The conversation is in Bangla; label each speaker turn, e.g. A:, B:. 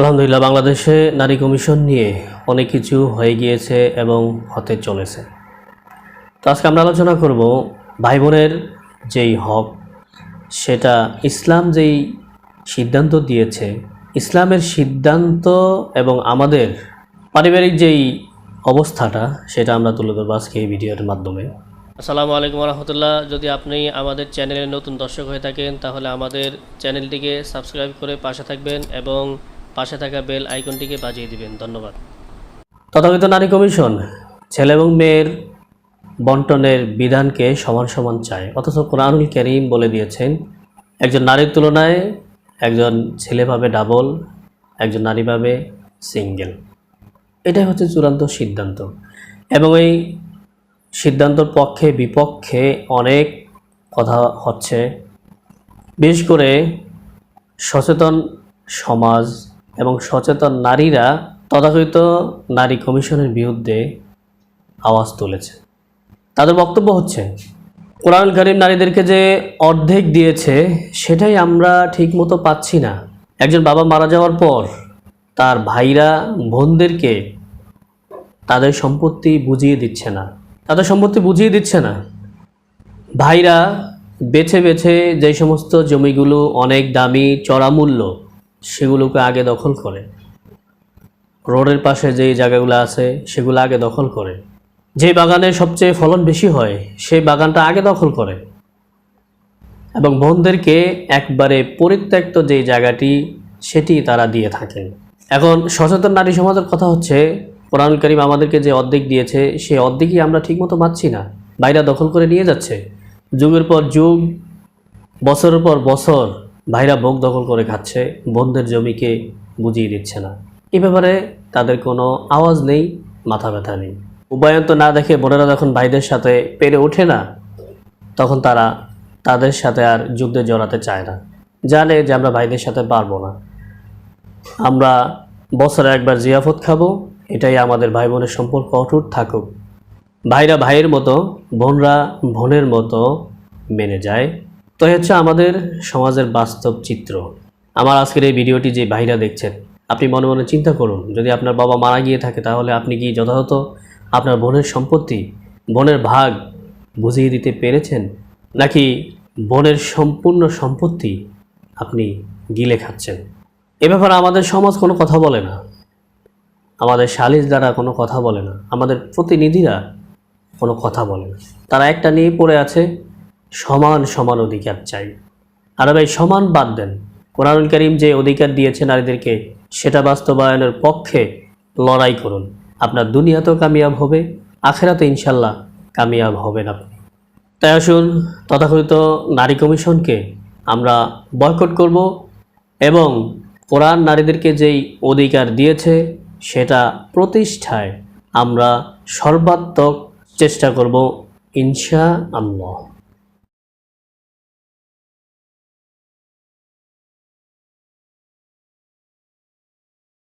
A: আলহামদুলিল্লাহ, বাংলাদেশে নারী কমিশন নিয়ে অনেক কিছু হয়ে গিয়েছে এবং হতে চলেছে। তো আজকে আমরা আলোচনা করব ভাই বোনের যেই হক, সেটা ইসলাম যেই সিদ্ধান্ত দিয়েছে, ইসলামের সিদ্ধান্ত এবং আমাদের পারিবারিক যেই অবস্থাটা, সেটা আমরা তুলে ধরবো আজকে এই ভিডিওর মাধ্যমে। আসসালামু আলাইকুম রহমতুল্লাহ যদি আপনি আমাদের চ্যানেলের নতুন দর্শক হয়ে থাকেন, তাহলে আমাদের চ্যানেলটিকে সাবস্ক্রাইব করে পাশে থাকবেন এবং পাশে থাকা বেল আইকনটিকে বাজিয়ে দিবেন। ধন্যবাদ। তথাকথিত নারী কমিশন, ছেলে এবং মেয়ের বন্টনের বিধানকে সমান সমান চায়। অথচ কোরআনুল করিম বলে দিয়েছেন, একজন নারীর তুলনায় একজন ছেলে পাবে ডাবল, একজন নারী পাবে সিঙ্গেল। এটাই হচ্ছে চূড়ান্ত সিদ্ধান্ত। এবং এই সিদ্ধান্তর পক্ষে বিপক্ষে অনেক কথা হচ্ছে। বিশেষ করে সচেতন সমাজ এবং সচেতন নারীরা তথাকথিত নারী কমিশনের বিরুদ্ধে আওয়াজ তুলেছে। তাদের বক্তব্য হচ্ছে কোরআন করিম নারীদেরকে যে অর্ধেক দিয়েছে, সেটাই আমরা ঠিকমতো পাচ্ছি না। একজন বাবা মারা যাওয়ার পর তার ভাইরা, বোনদেরকে তাদের সম্পত্তি বুঝিয়ে দিচ্ছে না। তাদের সম্পত্তি বুঝিয়ে দিচ্ছে না। ভাইরা বেছে বেছে যে সমস্ত জমিগুলো অনেক দামি, চড়া মূল্য সেগুলোকে আগে দখল করে। রোডের পাশে যেই জায়গাগুলো আছে, সেগুলো আগে দখল করে। যে বাগানে সবচেয়ে ফলন বেশি হয়, সেই বাগানটা আগে দখল করে। এবং বোনদেরকে একবারে পরিত্যক্ত যেই জায়গাটি, সেটি তারা দিয়ে থাকেন এখন সচেতন নারী সমাজের কথা হচ্ছে, কোরআন আমাদেরকে যে অর্ধেক দিয়েছে, সেই অর্ধেকই আমরা ঠিকমতো পাচ্ছি না। বাইরা দখল করে নিয়ে যাচ্ছে। যুগের পর যুগ, বছরের পর বছর ভাইরা ভোগ দখল করে খাচ্ছে বোনদের জমিকে বুঝিয়ে দিচ্ছে না। এ ব্যাপারে তাদের কোনো আওয়াজ নেই, মাথা ব্যথা নেই। উপায়ন্ত না দেখে বোনেরা যখন ভাইদের সাথে পেরে ওঠে না, তখন তারা তাদের সাথে আর যুদ্ধে জড়াতে চায় না। জানে যে আমরা ভাইদের সাথে পারব না। আমরা বছরে একবার জিয়াফত খাব, এটাই আমাদের ভাই বোনের সম্পর্ক, অটুট থাকুক। ভাইরা ভাইয়ের মতো, বোনরা বোনের মতো মেনে যায়। তো হচ্ছে আমাদের সমাজের বাস্তব চিত্র। আমার আজকের এই ভিডিওটি যে ভাইরা দেখছেন, আপনি মনে মনে চিন্তা করুন, যদি আপনার বাবা মারা গিয়ে থাকে তাহলে আপনি কি যথাযথ আপনার বোনের সম্পত্তি, বোনের ভাগ বুঝিয়ে দিতে পেরেছেন? নাকি বোনের সম্পূর্ণ সম্পত্তি আপনি গিলে খাচ্ছেন? এ ব্যাপারে আমাদের সমাজ কোনো কথা বলে না। আমাদের সালিশ দ্বারা কোনো কথা বলে না। আমাদের প্রতিনিধিরা কোনো কথা বলে না। তারা একটা নিয়ে পড়ে আছে সমান সমান অধিকার চাই। আর ভাই সমান বাদ দেন। কোরআন করিম যে অধিকার দিয়েছে নারীদেরকে, সেটা বাস্তবায়নের পক্ষে লড়াই করুন। আপনার দুনিয়াতেও কামিয়াব হবে, আখেরাতে ইনশাল্লাহ কামিয়াব হবেন আপনি। তাই আসুন, তথাকথিত নারী কমিশনকে আমরা বয়কট করব এবং কোরআন নারীদেরকে যেই অধিকার দিয়েছে, সেটা প্রতিষ্ঠায় আমরা সর্বাত্মক চেষ্টা করব ইনশা আল্লাহ